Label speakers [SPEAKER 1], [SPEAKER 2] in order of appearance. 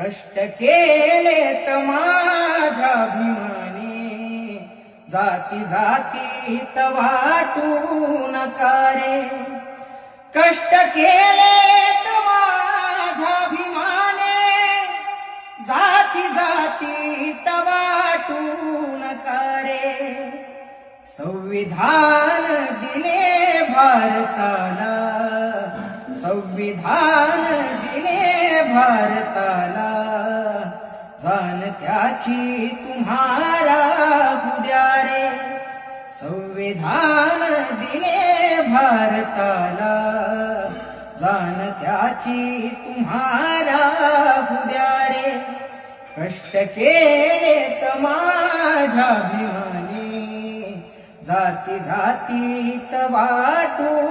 [SPEAKER 1] कष्ट केले माझ्या भीमाने जाती जाती वाटू नका रे कष्ट केले माझ्या भीमाने जाती जाती वाटू रे संविधान दिले भारताला. संविधान दिले भारताला. जाण त्याची तुम्हारा उद्या रे संविधान दिले भारताला. जाण त्याची तुम्हारा उद्या रे कष्ट केले माझ्या भीमाने जाती जाती वाटू